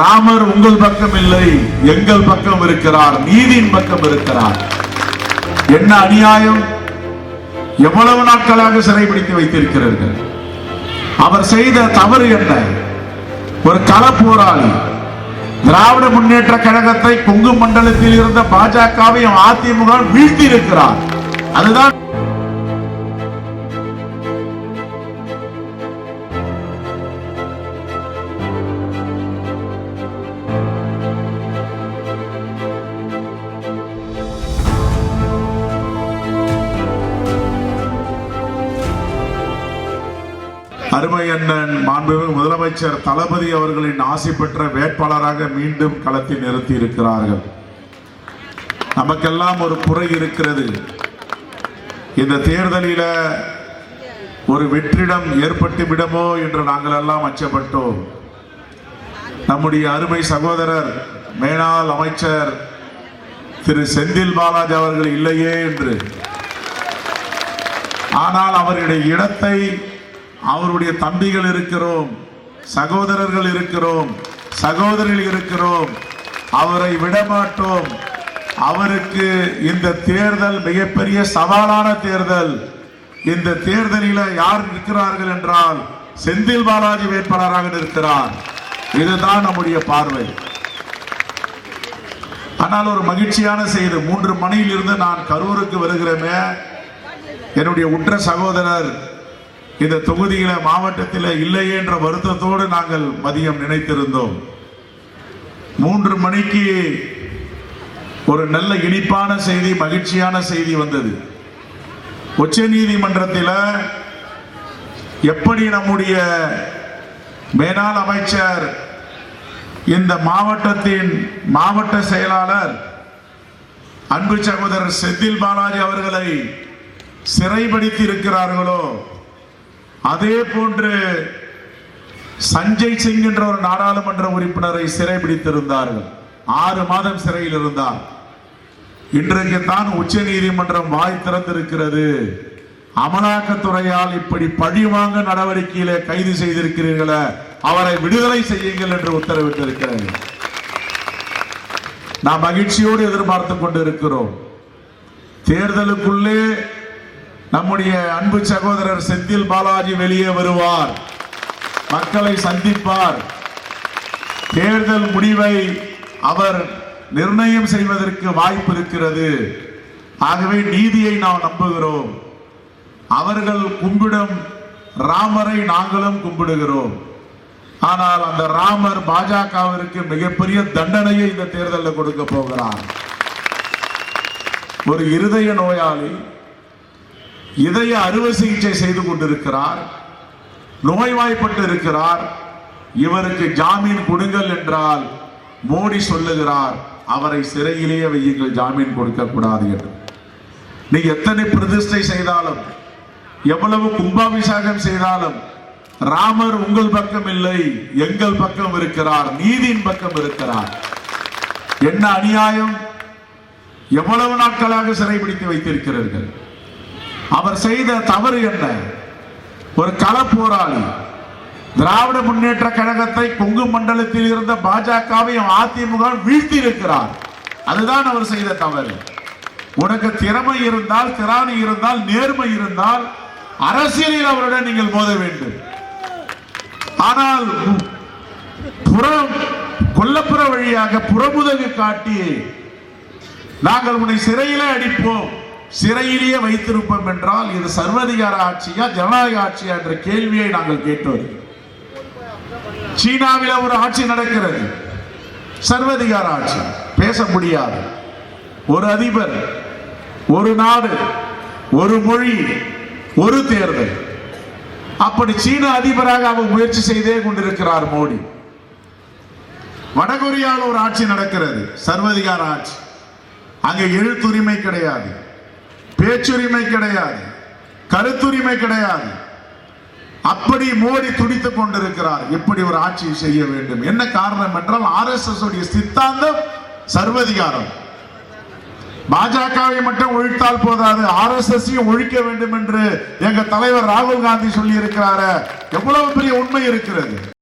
ராமர் உங்கள் பக்கம் இல்லை எங்கள் பக்கம் இருக்கிறார் நீதியின் பக்கம் இருக்கிறார். என்ன அநியாயம்? எவ்வளவு நாட்களாக சிறைபிடித்து வைத்திருக்கிறீர்கள்? அவர் செய்த தவறு என்ன? ஒரு கள போராளி திராவிட முன்னேற்ற கழகத்தை கொங்கு மண்டலத்தில் இருந்த பாஜகவையும் அதிமுக வீழ்த்தி இருக்கிறார் அதுதான் அருமை அண்ணன் மாண்புமிகு முதலமைச்சர் தளபதி அவர்களின் ஆசை பெற்ற வேட்பாளராக மீண்டும் களத்தில் நிறுத்தி இருக்கிறார்கள். நமக்கெல்லாம் ஒரு குறை இருக்கிறது. இந்த தேர்தலில் ஒரு வெற்றிடம் ஏற்பட்டுவிடுமோ என்று நாங்கள் எல்லாம் அச்சப்பட்டோம். நம்முடைய அருமை சகோதரர் மேனாள் அமைச்சர் திரு செந்தில் பாலாஜி அவர்கள் இல்லையே என்று. ஆனால் அவருடைய இடத்தை அவருடைய தம்பிகள் இருக்கிறோம் சகோதரர்கள் இருக்கிறோம் சகோதரிகள் இருக்கிறோம். அவரை விடமாட்டோம். அவருக்கு இந்த தேர்தல் மிகப்பெரிய சவாலான தேர்தல். இந்த தேர்தலில் யார் நிற்கிறார்கள் என்றால் செந்தில் பாலாஜி வேட்பாளராக இருக்கிறார் இதுதான் நம்முடைய பார்வை. ஆனால் ஒரு மகிழ்ச்சியான செய்தி மூன்று மணியிலிருந்து நான் கரூருக்கு வருகிறேமே என்னுடைய உற்ற சகோதரர் இந்த தொகுதியில மாவட்டத்தில் இல்லையே என்ற வருத்தத்தோடு நாங்கள் மதியம் நினைத்திருந்தோம். மூன்று மணிக்கு ஒரு நல்ல இனிப்பான செய்தி மகிழ்ச்சியான செய்தி வந்தது. உச்ச நீதிமன்றத்தில் எப்படி நம்முடைய மேலாள் அமைச்சர் இந்த மாவட்டத்தின் மாவட்ட செயலாளர் அன்பு சகோதரர் செந்தில் பாலாஜி அவர்களை சிறைப்படுத்தி இருக்கிறார்களோ அதே போன்று சஞ்சய் சிங் என்ற ஒரு நாடாளுமன்ற உறுப்பினரை சிறைபிடித்திருந்தார்கள். ஆறு மாதம் சிறையில் இருந்தார். இன்றைக்கு தான் உச்ச நீதிமன்றம் வாய் திறந்திருக்கிறது. அமலாக்கத்துறையால் இப்படி பழிவாங்க நடவடிக்கையில கைது செய்திருக்கிறீர்களே அவரை விடுதலை செய்யுங்கள் என்று உத்தரவிட்டிருக்கிறது. நாம் மகிழ்ச்சியோடு எதிர்பார்த்து கொண்டிருக்கிறோம். தேர்தலுக்குள்ளே நம்முடைய அன்பு சகோதரர் செந்தில் பாலாஜி வெளியே வருவார். மக்களை சந்திப்பார். தேர்தல் முடிவை அவர் நிர்ணயம் செய்வதற்கு வாய்ப்பு இருக்கிறது. ஆகவே நீதியை நாம் நம்புகிறோம். அவர்கள் கும்பிடும் ராமரை நாங்களும் கும்பிடுகிறோம். ஆனால் அந்த ராமர் பாஜகவிற்கு மிகப்பெரிய தண்டனையை இந்த தேர்தலில் கொடுக்க போகிறார். ஒரு இருதய நோயாளி இதய அறுவை சிகிச்சை செய்து கொண்டிருக்கிறார். நோய்வாய்ப்பட்டு இருக்கிறார். இவருக்கு ஜாமீன் கொடுங்கள் என்றால் மோடி சொல்லுகிறார் அவரை சிறையிலேயே வையுங்கள் ஜாமீன் கொடுக்க கூடாது என்று. நீ எத்தனை பிரதிஷ்டை செய்தாலும் எவ்வளவு கும்பாபிஷேகம் செய்தாலும் ராமர் உங்கள் பக்கம் இல்லை எங்கள் பக்கம் இருக்கிறார் நீதியின் பக்கம் இருக்கிறார். என்ன அநியாயம்? எவ்வளவு நாட்களாக சிறைபிடித்து வைத்திருக்கிறீர்கள்? அவர் செய்த தவறு என்ன? ஒரு கள போராளி திராவிட முன்னேற்ற கழகத்தை கொங்கு மண்டலத்தில் இருந்த பாஜகவையும் அதிமுக வீழ்த்தி இருக்கிறார். அதுதான் அவர் செய்த தவறு. உனக்கு திறமை இருந்தால் திராணி இருந்தால் நேர்மை இருந்தால் அரசியலில் அவருடன் நீங்கள் மோத வேண்டும். ஆனால் புறம் கொல்லப்புற வழியாக புறமுதகு காட்டி நாங்கள் உன்னை சிறையிலே அடிப்போம். சிறையிலேயே வைத்திருப்போம் என்றால் இது சர்வதிகார ஆட்சியா ஜனநாயக ஆட்சியா என்ற கேள்வியை நாங்கள் கேட்டு வருகிறோம் சீனாவில் ஒரு ஆட்சி நடக்கிறது. சர்வதிகார ஆட்சி. பேச முடியாது. ஒரு அதிபர் ஒரு நாடு ஒரு மொழி ஒரு தேர்தல். அப்படி சீன அதிபராக அவர் முயற்சி செய்தே கொண்டிருக்கிறார் மோடி. வடகொரியாவில் ஒரு ஆட்சி நடக்கிறது. சர்வதிகார ஆட்சி. அங்கே எழுத்துரிமை கிடையாது. பேச்சுரிமை கிடையாது கருத்துரிமை கிடையாது. அப்படி மோடி துடித்துக் கொண்டிருக்கிறார். இப்படி ஒரு ஆட்சி செய்ய வேண்டும்? என்ன காரணம் என்றால் ஆர்எஸ்எஸ் உடைய சித்தாந்தம் சர்வதிகாரம். பாஜகவை மட்டும் ஒழித்தால் போதாது ஆர்எஸ்எஸ் ஒழிக்க வேண்டும் என்று எங்க தலைவர் ராகுல் காந்தி சொல்லி இருக்கிறார எவ்வளவு பெரிய உண்மை இருக்கிறது?